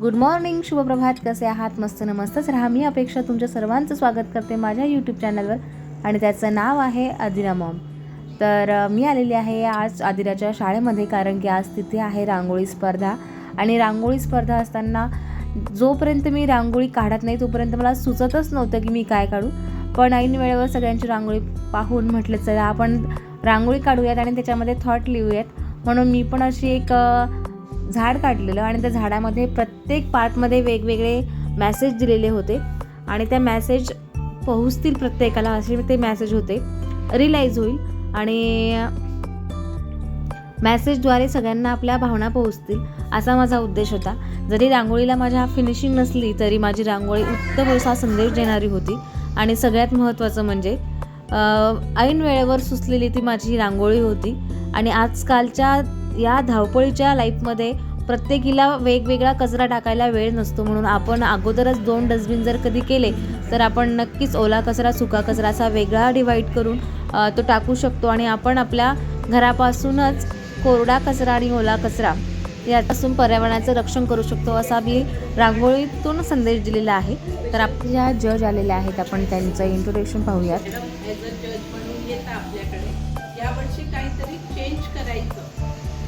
Good morning शुभप्रभात. कसे आहात? मस्त न मस्तच राहा. मी अपेक्षा तुमच्या सर्वांचं स्वागत करते माझ्या यूट्यूब चॅनलवर आणि त्याचं नाव आहे आदिरा मॉम तर मी आलेली आहे आज आदिराच्या शाळेमध्ये कारण की आज तिथे आहे रांगोळी स्पर्धा आणि रांगोळी स्पर्धा असताना जोपर्यंत मी रांगोळी काढत नाही तोपर्यंत मला सुचतच नव्हतं की मी काय काढू. पण ऐन वेळेवर सगळ्यांची रांगोळी पाहून म्हटलं चला आपण रांगोळी काढूयात आणि त्याच्यामध्ये थॉट लिहूयात. म्हणून मी पण अशी एक झाड काढलेलं आणि त्या झाडामध्ये प्रत्येक पार्टमध्ये वेगवेगळे मॅसेज दिलेले होते. आणि त्या मॅसेज पोहोचतील प्रत्येकाला असे ते मॅसेज होते. रिलाईज होईल आणि मॅसेजद्वारे सगळ्यांना आपल्या भावना पोहोचतील असा माझा उद्देश होता. जरी रांगोळीला माझ्या फिनिशिंग नसली तरी माझी रांगोळी उत्तम असा संदेश देणारी होती. आणि सगळ्यात महत्त्वाचं म्हणजे ऐन वेळेवर सुचलेली ती माझी रांगोळी होती. आणि आजकालच्या या धावपळीच्या लाईफमध्ये प्रत्येकीला वेगवेगळा कचरा टाकायला वेळ नसतो म्हणून आपण अगोदरच दोन डस्टबिन जर कधी केले तर आपण नक्कीच ओला कचरा सुका कचरा असा वेगळा डिवाईड करून तो टाकू शकतो आणि आपण आपल्या घरापासूनच कोरडा कचरा आणि ओला कचरा यापासून पर्यावरणाचं रक्षण करू शकतो असा मी रांगोळीतून संदेश दिलेला आहे. तर आपल्या जज आलेल्या आहेत आपण त्यांचं इंट्रोडक्शन पाहूयात. आपल्याकडे. यावर्षी काहीतरी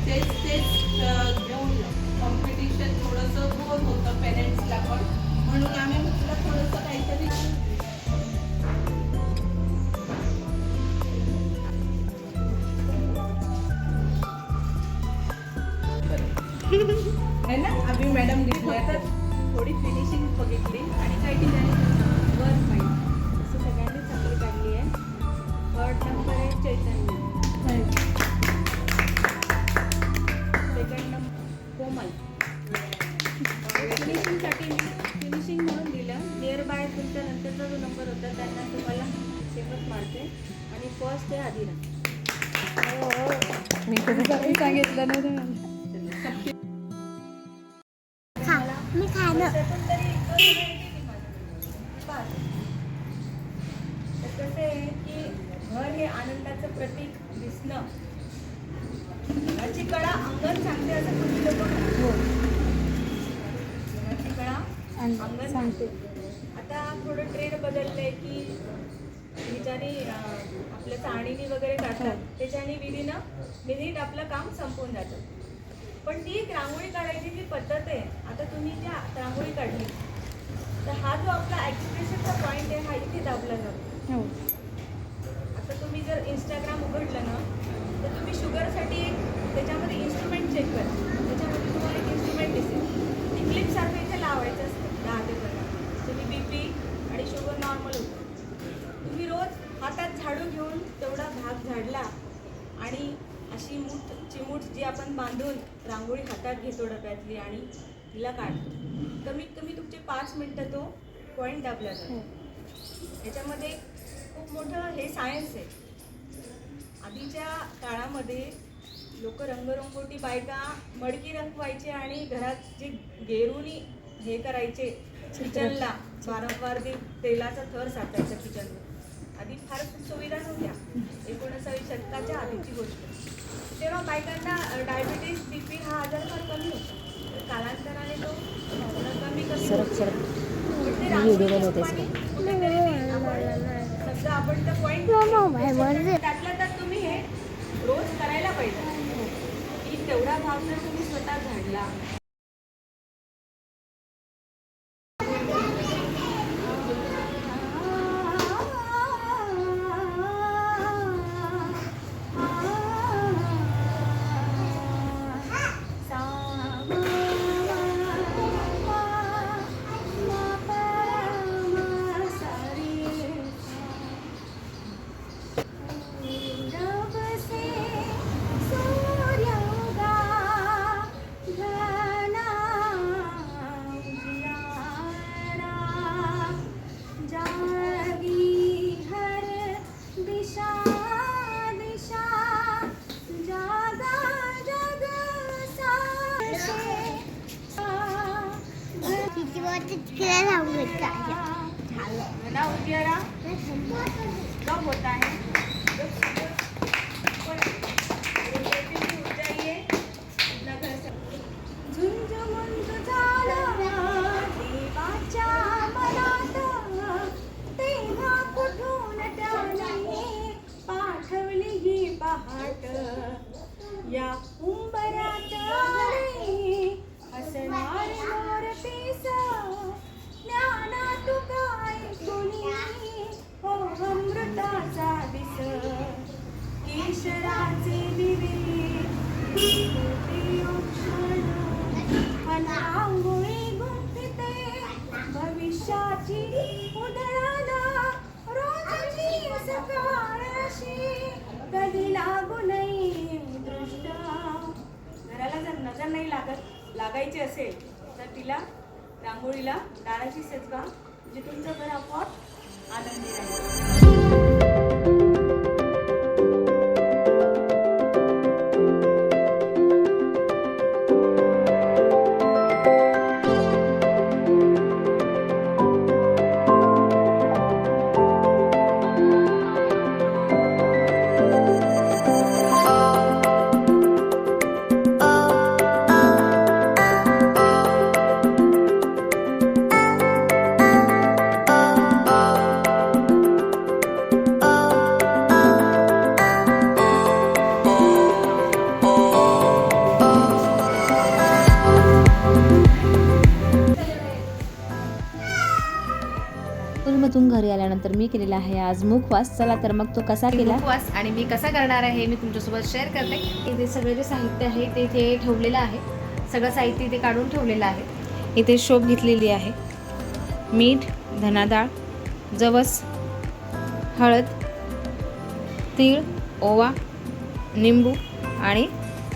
This. फर्स्ट आहे आदिरा मी कधी सांगितलं मी खाणं. तर कसं आहे की घर हे. आनंदाचं प्रतीक दिसणं घराची कळा अंगण सांगते असं कुठली लोक घराची कळा अंगण सांगते. आता थोडं ट्रेंड बदललंय की ज्याने आपल्या चाळणीने वगैरे काढतात त्याच्याने विधीनं मिनिट आपलं काम संपून जातं. पण ती एक रांगोळी काढायची जी पद्धत आहे आता तुम्ही ज्या रांगोळी काढली. तर हा जो आपला एक्सप्रेशनचा पॉईंट आहे हा इथे दाबला जातो. हो. आता तुम्ही जर इंस्टाग्राम उघडलं ना तर तुम्ही शुगरसाठी एक त्याच्यामध्ये इन्स्ट्रुमेंट चेक करा. त्याच्यामध्ये तुम्हाला एक इन्स्ट्रुमेंट दिसेल. ती क्लिपसारखं इथे लावायचं असतं दहा ते पंधरा तुम्ही बी पी आणि शुगर नॉर्मल होतं तुम्ही रोज हातात झाडू घेऊन तेवढा भाग झाडला आणि अशी मूठ चिमूट जी आपण बांधून रांगोळी हातात घेतो डब्यातली आणि तिला काढतो. कमीत कमी तुमचे पाच मिनटं तो पॉईंट दाबला जातो. याच्यामध्ये खूप मोठं हे सायन्स आहे. आधीच्या काळामध्ये लोक रंगरंगोटी बायका मडकी रंगवायचे आणि घरात जे गेरुनी हे करायचे किचनला वारंवार ते तेलाचा थर साचायचा किचनला आधी फार सुविधा नव्हत्या. एकोणीसाव्या शतकाच्या आधीची गोष्ट. तेव्हा बायकांना डायबिटीस बी पी हा आजार फार कमी होता. तर कालांतराने तो कमी कमी आपण समजा आपण त्या पॉईंट त्यातल्या त्यात तुम्ही हे रोज करायला पाहिजे. की तेवढा भाग जर तुम्ही स्वतः झाडला भविष्याची उधळाला रोजची सकाळ अशी कधी लागू नाही दृष्ट घराला जर नजर नाही लागत लागायची असेल तर तिला रांगोळीला दाराची सजवा म्हणजे तुमचं घर आपोआप आनंदी राहील. स्कूलमधून घरी आल्यानंतर मी केलेला आहे आज मुखवास. चला तर मग तो कसा केला? मुखवास आणि मी कसा करणार आहे मी तुमच्यासोबत शेअर करते. इथे सगळे जे साहित्य आहे ते इथे ठेवलेलं आहे. सगळं साहित्य इथे काढून ठेवलेलं आहे. इथे शोप घेतलेली आहे. मीठ धनाडाळ जवस हळद तीळ ओवा निंबू आणि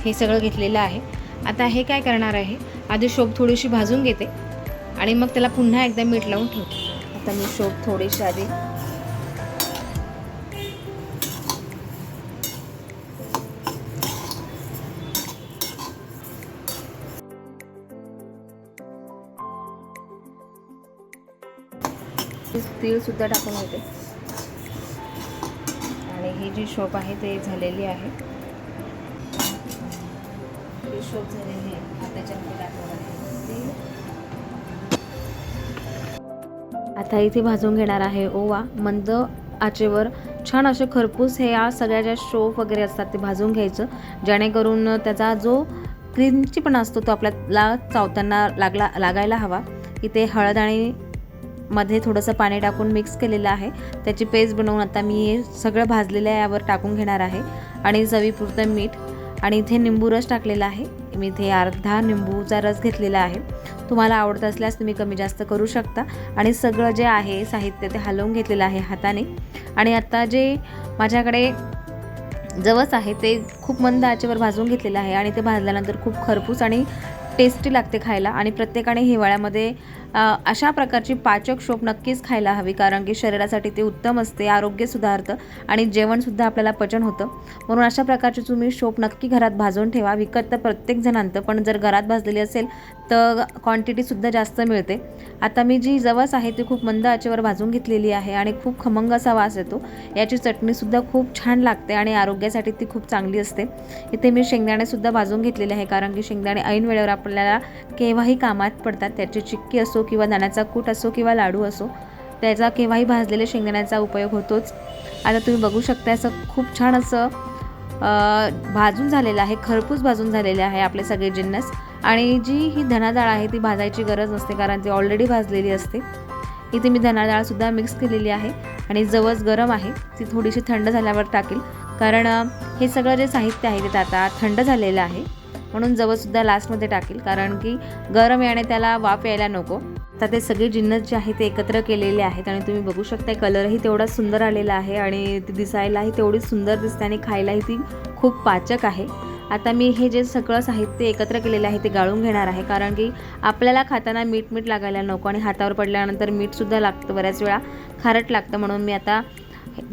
हे सगळं घेतलेलं आहे. आता हे काय करणार आहे? आधी शोप थोडीशी भाजून घेते आणि मग त्याला पुन्हा एकदा मीठ लावून ठेवते. आता मी शोप थोडीशी आधी तीळ सुद्धा टाकून होते आणि ही जी शोप आहे ते झालेली आहे. ही शोप झालेली आहे. आता त्याच्यामध्ये टाकणार आहे. आता इथे भाजून घेणार आहे ओवा. मंद आचेवर छान असे खरपूस हे या सगळ्या ज्या शोफ वगैरे असतात ते भाजून घ्यायचं. जेणेकरून त्याचा जो क्रिंचीपणा असतो तो आपल्याला चावताना लागला लागायला हवा. इथे हळद आणि मध्ये थोडंसं पाणी टाकून मिक्स केलेलं आहे. त्याची पेस्ट बनवून आता मी हे सगळं भाजलेलं यावर टाकून घेणार आहे. आणि चवीपुरतं मीठ. आणि इथे निंबू रस टाकलेला आहे. मी इथे अर्धा निंबूचा रस घेतलेला आहे. तुम्हाला आवडत असल्यास तुम्ही कमी जास्त करू शकता. आणि सगळं जे आहे साहित्य ते हलवून घेतलेलं आहे हाताने. आणि आता जे माझ्याकडे जवस आहे ते खूप मंद आचेवर भाजून घेतलेलं आहे. आणि ते भाजल्यानंतर खूप खरपूस आणि टेस्टी लागते खायला. आणि प्रत्येकाने हिवाळ्यामध्ये अशा प्रकारची पाचक शोप नक्कीच खायला हवी कारण की शरीरासाठी ते उत्तम असते आरोग्य सुधारतं आणि जेवणसुद्धा आपल्याला पचन होतं. म्हणून अशा प्रकारची तुम्ही शोप नक्की घरात भाजून ठेवा. विकत तर प्रत्येक जण पण जर घरात भाजलेली असेल तर क्वांटिटीसुद्धा जास्त मिळते. आता मी जी जवस आहे ती खूप मंद आचेवर भाजून घेतलेली आहे आणि खूप खमंग असा वास येतो. याची चटणीसुद्धा खूप छान लागते आणि आरोग्यासाठी ती खूप चांगली असते. इथे मी शेंगदाणेसुद्धा भाजून घेतलेले आहे कारण की शेंगदाणे ऐन वेळेवर आपल्याला केव्हाही कामात पडतात त्याची चिक्की असो किंवा दाण्याचा कूट असो किंवा लाडू असो त्याचा केव्हाही भाजलेल्या शेंगदाण्याचा उपयोग होतोच. आता तुम्ही बघू शकता असं खूप छान असं भाजून झालेलं आहे खरपूस भाजून झालेले आहे आपले सगळे जिन्नस. आणि जी ही धनाडाळ आहे ती भाजायची गरज नसते कारण ती ऑलरेडी भाजलेली असते. इथे मी धनाडाळसुद्धा मिक्स केलेली आहे आणि जवस गरम आहे ती थोडीशी थंड झाल्यावर टाकेल. कारण हे सगळं जे साहित्य आहे ते आता थंड झालेलं आहे. म्हणून जवससुद्धा लास्टमध्ये टाकेल कारण की गरम याने त्याला वाफ यायला नको. आता ते सगळे जिन्नस जे आहे ते एकत्र केलेले आहेत आणि तुम्ही बघू शकता कलरही तेवढाच सुंदर आलेला आहे आणि ती दिसायलाही तेवढीच सुंदर दिसते आणि खायलाही ती खूप पाचक आहे. आता मी हे जे सगळं साहित्य एकत्र केलेलं आहे ते गाळून घेणार आहे कारण की आपल्याला खाताना मीठ मीठ लागायला नको आणि हातावर पडल्यानंतर मीठसुद्धा लागतं बऱ्याच वेळा खारट लागतं. म्हणून मी आता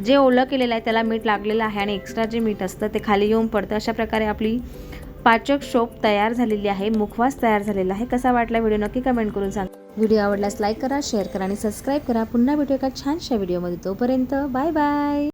जे ओलं केलेलं आहे त्याला मीठ लागलेलं आहे आणि एक्स्ट्रा जे मीठ असतं ते खाली येऊन पडतं. अशा प्रकारे आपली पाचक शोप तयार झालेली आहे मुखवास तयार झालेला आहे. कसा वाटला व्हिडिओ नक्की कमेंट करून सांगा. व्हिडिओ आवडल्यास लाईक करा शेअर करा आणि सबस्क्राईब करा. पुन्हा भेटू एका छानशा व्हिडिओमध्ये. तोपर्यंत बाय बाय.